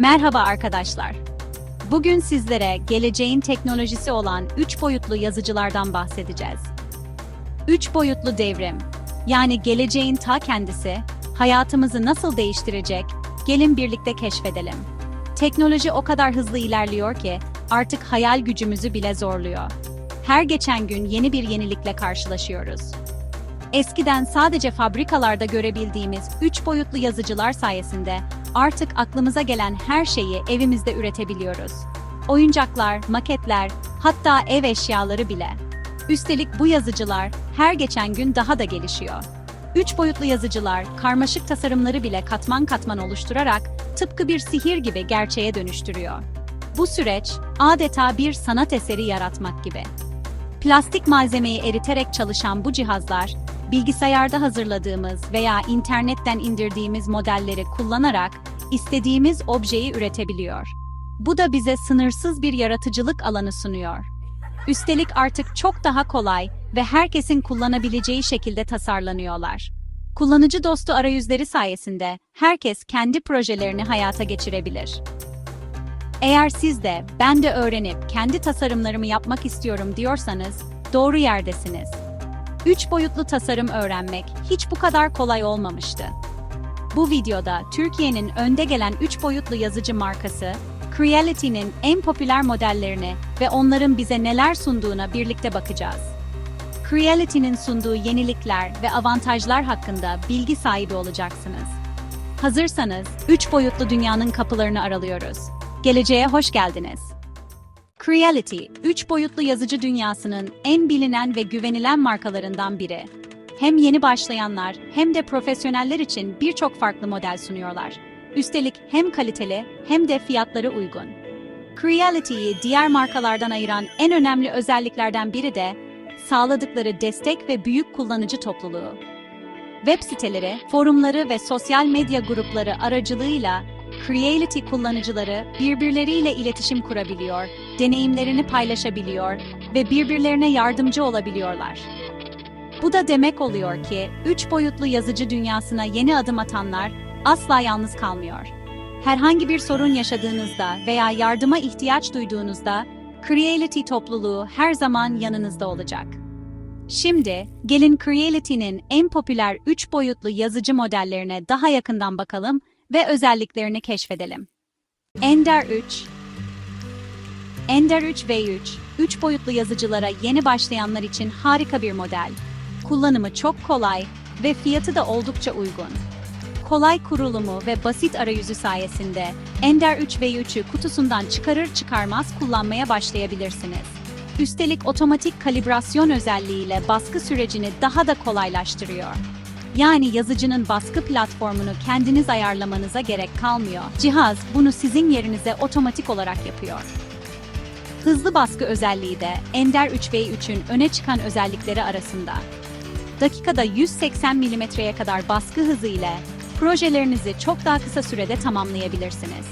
Merhaba arkadaşlar. Bugün sizlere geleceğin teknolojisi olan 3 boyutlu yazıcılardan bahsedeceğiz. 3 boyutlu devrim, yani geleceğin ta kendisi, hayatımızı nasıl değiştirecek? Gelin birlikte keşfedelim. Teknoloji o kadar hızlı ilerliyor ki artık hayal gücümüzü bile zorluyor. Her geçen gün yeni bir yenilikle karşılaşıyoruz. Eskiden sadece fabrikalarda görebildiğimiz 3 boyutlu yazıcılar sayesinde artık aklımıza gelen her şeyi evimizde üretebiliyoruz. Oyuncaklar, maketler, hatta ev eşyaları bile. Üstelik bu yazıcılar her geçen gün daha da gelişiyor. 3 boyutlu yazıcılar karmaşık tasarımları bile katman katman oluşturarak tıpkı bir sihir gibi gerçeğe dönüştürüyor. Bu süreç adeta bir sanat eseri yaratmak gibi. Plastik malzemeyi eriterek çalışan bu cihazlar, bilgisayarda hazırladığımız veya internetten indirdiğimiz modelleri kullanarak istediğimiz objeyi üretebiliyor. Bu da bize sınırsız bir yaratıcılık alanı sunuyor. Üstelik artık çok daha kolay ve herkesin kullanabileceği şekilde tasarlanıyorlar. Kullanıcı dostu arayüzleri sayesinde herkes kendi projelerini hayata geçirebilir. Eğer siz de ben de öğrenip kendi tasarımlarımı yapmak istiyorum diyorsanız doğru yerdesiniz. 3 boyutlu tasarım öğrenmek hiç bu kadar kolay olmamıştı. Bu videoda Türkiye'nin önde gelen 3 boyutlu yazıcı markası Creality'nin en popüler modellerini ve onların bize neler sunduğuna birlikte bakacağız. Creality'nin sunduğu yenilikler ve avantajlar hakkında bilgi sahibi olacaksınız. Hazırsanız 3 boyutlu dünyanın kapılarını aralıyoruz. Geleceğe hoş geldiniz. Creality, 3 boyutlu yazıcı dünyasının en bilinen ve güvenilen markalarından biri. Hem yeni başlayanlar hem de profesyoneller için birçok farklı model sunuyorlar. Üstelik hem kaliteli hem de fiyatları uygun. Creality'yi diğer markalardan ayıran en önemli özelliklerden biri de sağladıkları destek ve büyük kullanıcı topluluğu. Web siteleri, forumları ve sosyal medya grupları aracılığıyla Creality kullanıcıları birbirleriyle iletişim kurabiliyor, deneyimlerini paylaşabiliyor ve birbirlerine yardımcı olabiliyorlar. Bu da demek oluyor ki 3 boyutlu yazıcı dünyasına yeni adım atanlar asla yalnız kalmıyor. Herhangi bir sorun yaşadığınızda veya yardıma ihtiyaç duyduğunuzda Creality topluluğu her zaman yanınızda olacak. Şimdi gelin Creality'nin en popüler 3 boyutlu yazıcı modellerine daha yakından bakalım ve özelliklerini keşfedelim. Ender 3 Ender 3 V3, 3 boyutlu yazıcılara yeni başlayanlar için harika bir model. Kullanımı çok kolay ve fiyatı da oldukça uygun. Kolay kurulumu ve basit arayüzü sayesinde Ender 3 V3'ü kutusundan çıkarır çıkarmaz kullanmaya başlayabilirsiniz. Üstelik otomatik kalibrasyon özelliğiyle baskı sürecini daha da kolaylaştırıyor. Yani yazıcının baskı platformunu kendiniz ayarlamanıza gerek kalmıyor. Cihaz bunu sizin yerinize otomatik olarak yapıyor. Hızlı baskı özelliği de Ender 3v3'ün öne çıkan özellikleri arasında. Dakikada 180 mm'ye kadar baskı hızı ile projelerinizi çok daha kısa sürede tamamlayabilirsiniz.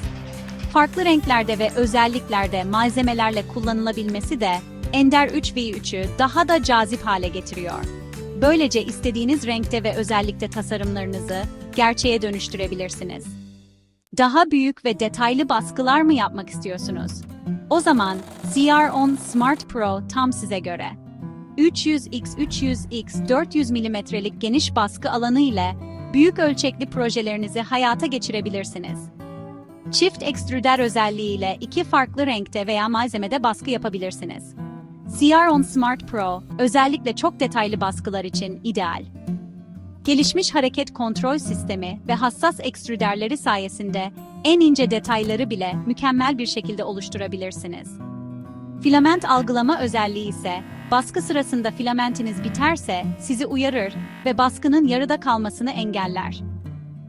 Farklı renklerde ve özelliklerde malzemelerle kullanılabilmesi de Ender 3v3'ü daha da cazip hale getiriyor. Böylece istediğiniz renkte ve özellikte tasarımlarınızı gerçeğe dönüştürebilirsiniz. Daha büyük ve detaylı baskılar mı yapmak istiyorsunuz? O zaman ZR10 Smart Pro tam size göre. 300x300x 400 mm'lik geniş baskı alanı ile büyük ölçekli projelerinizi hayata geçirebilirsiniz. Çift ekstrüder özelliğiyle iki farklı renkte veya malzemede baskı yapabilirsiniz. ZR10 Smart Pro özellikle çok detaylı baskılar için ideal. Gelişmiş hareket kontrol sistemi ve hassas ekstrüderleri sayesinde en ince detayları bile mükemmel bir şekilde oluşturabilirsiniz. Filament algılama özelliği ise baskı sırasında filamentiniz biterse sizi uyarır ve baskının yarıda kalmasını engeller.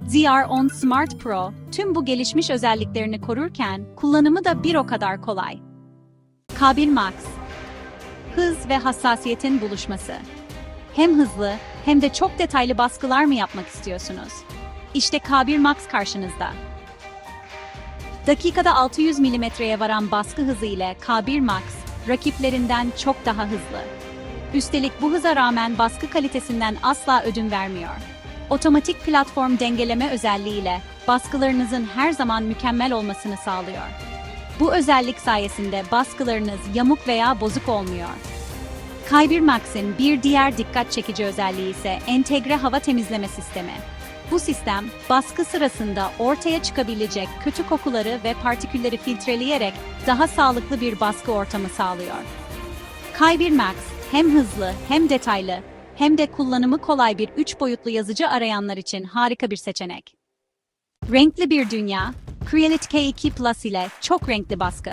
ZR10 Smart Pro tüm bu gelişmiş özelliklerini korurken kullanımı da bir o kadar kolay. K1 Max Hız ve hassasiyetin buluşması. Hem hızlı hem de çok detaylı baskılar mı yapmak istiyorsunuz? İşte K1 Max karşınızda. Dakikada 600 mm'ye varan baskı hızı ile K1 Max rakiplerinden çok daha hızlı. Üstelik bu hıza rağmen baskı kalitesinden asla ödün vermiyor. Otomatik platform dengeleme özelliğiyle baskılarınızın her zaman mükemmel olmasını sağlıyor. Bu özellik sayesinde baskılarınız yamuk veya bozuk olmuyor. Kyber Max'in bir diğer dikkat çekici özelliği ise entegre hava temizleme sistemi. Bu sistem, baskı sırasında ortaya çıkabilecek kötü kokuları ve partikülleri filtreleyerek daha sağlıklı bir baskı ortamı sağlıyor. Kyber Max hem hızlı hem detaylı hem de kullanımı kolay bir 3 boyutlu yazıcı arayanlar için harika bir seçenek. Renkli bir dünya, Creality K2 Plus ile çok renkli baskı.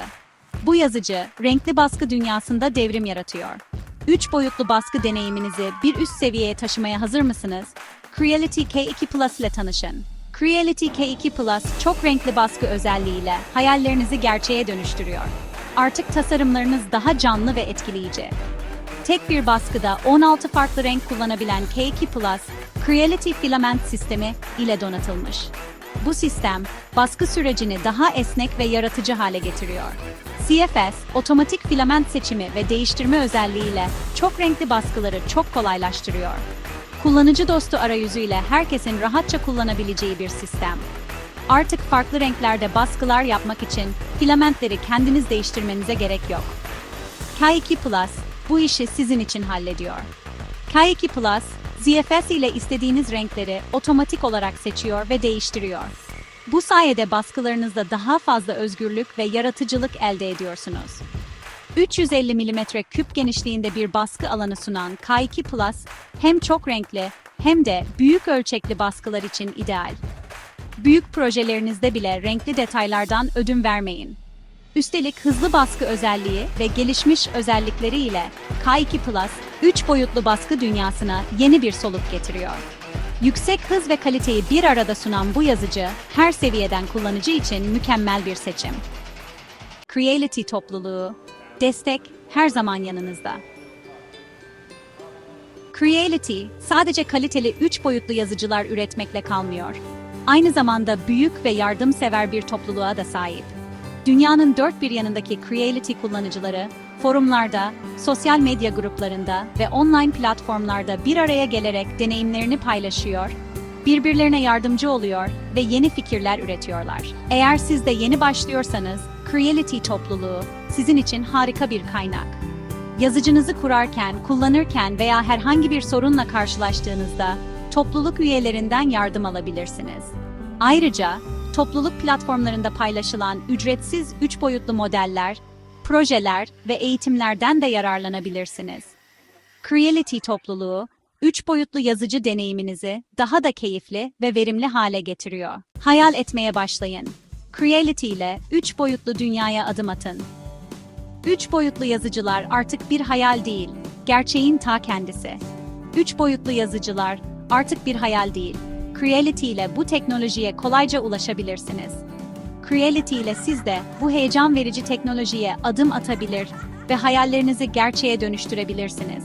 Bu yazıcı, renkli baskı dünyasında devrim yaratıyor. 3 boyutlu baskı deneyiminizi bir üst seviyeye taşımaya hazır mısınız? Creality K2 Plus ile tanışın. Creality K2 Plus çok renkli baskı özelliğiyle hayallerinizi gerçeğe dönüştürüyor. Artık tasarımlarınız daha canlı ve etkileyici. Tek bir baskıda 16 farklı renk kullanabilen K2 Plus, Creality Filament sistemi ile donatılmış. Bu sistem, baskı sürecini daha esnek ve yaratıcı hale getiriyor. CFS, otomatik filament seçimi ve değiştirme özelliğiyle çok renkli baskıları çok kolaylaştırıyor. Kullanıcı dostu arayüzüyle herkesin rahatça kullanabileceği bir sistem. Artık farklı renklerde baskılar yapmak için filamentleri kendiniz değiştirmenize gerek yok. K2 Plus bu işi sizin için hallediyor. K2 Plus, ZFS ile istediğiniz renkleri otomatik olarak seçiyor ve değiştiriyor. Bu sayede baskılarınızda daha fazla özgürlük ve yaratıcılık elde ediyorsunuz. 350 mm küp genişliğinde bir baskı alanı sunan K2 Plus hem çok renkli hem de büyük ölçekli baskılar için ideal. Büyük projelerinizde bile renkli detaylardan ödün vermeyin. Üstelik hızlı baskı özelliği ve gelişmiş özellikleri ile K2 Plus, 3 boyutlu baskı dünyasına yeni bir soluk getiriyor. Yüksek hız ve kaliteyi bir arada sunan bu yazıcı, her seviyeden kullanıcı için mükemmel bir seçim. Creality topluluğu, destek her zaman yanınızda. Creality, sadece kaliteli 3 boyutlu yazıcılar üretmekle kalmıyor. Aynı zamanda büyük ve yardımsever bir topluluğa da sahip. Dünyanın dört bir yanındaki Creality kullanıcıları, forumlarda, sosyal medya gruplarında ve online platformlarda bir araya gelerek deneyimlerini paylaşıyor, birbirlerine yardımcı oluyor ve yeni fikirler üretiyorlar. Eğer siz de yeni başlıyorsanız, Creality topluluğu sizin için harika bir kaynak. Yazıcınızı kurarken, kullanırken veya herhangi bir sorunla karşılaştığınızda topluluk üyelerinden yardım alabilirsiniz. Ayrıca topluluk platformlarında paylaşılan ücretsiz 3 boyutlu modeller, projeler ve eğitimlerden de yararlanabilirsiniz. Creality topluluğu, 3 boyutlu yazıcı deneyiminizi daha da keyifli ve verimli hale getiriyor. Hayal etmeye başlayın. Creality ile 3 boyutlu dünyaya adım atın. 3 boyutlu yazıcılar artık bir hayal değil, gerçeğin ta kendisi. 3 boyutlu yazıcılar artık bir hayal değil. Creality ile bu teknolojiye kolayca ulaşabilirsiniz. Creality ile siz de bu heyecan verici teknolojiye adım atabilir ve hayallerinizi gerçeğe dönüştürebilirsiniz.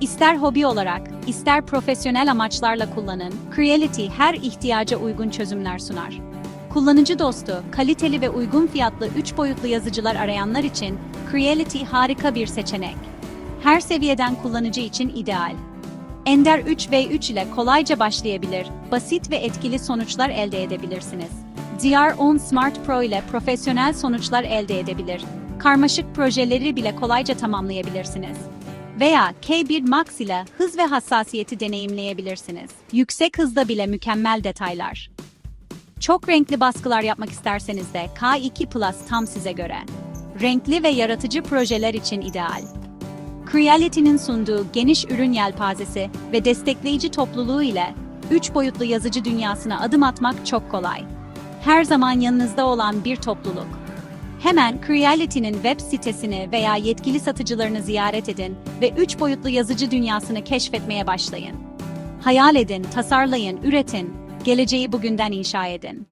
İster hobi olarak, ister profesyonel amaçlarla kullanın, Creality her ihtiyaca uygun çözümler sunar. Kullanıcı dostu, kaliteli ve uygun fiyatlı 3 boyutlu yazıcılar arayanlar için Creality harika bir seçenek. Her seviyeden kullanıcı için ideal. Ender 3v3 ile kolayca başlayabilir, basit ve etkili sonuçlar elde edebilirsiniz. DR10 Smart Pro ile profesyonel sonuçlar elde edebilir. Karmaşık projeleri bile kolayca tamamlayabilirsiniz. Veya K1 Max ile hız ve hassasiyeti deneyimleyebilirsiniz. Yüksek hızda bile mükemmel detaylar. Çok renkli baskılar yapmak isterseniz de K2 Plus tam size göre. Renkli ve yaratıcı projeler için ideal. Creality'nin sunduğu geniş ürün yelpazesi ve destekleyici topluluğu ile 3 boyutlu yazıcı dünyasına adım atmak çok kolay. Her zaman yanınızda olan bir topluluk. Hemen Creality'nin web sitesini veya yetkili satıcılarını ziyaret edin ve 3 boyutlu yazıcı dünyasını keşfetmeye başlayın. Hayal edin, tasarlayın, üretin, geleceği bugünden inşa edin.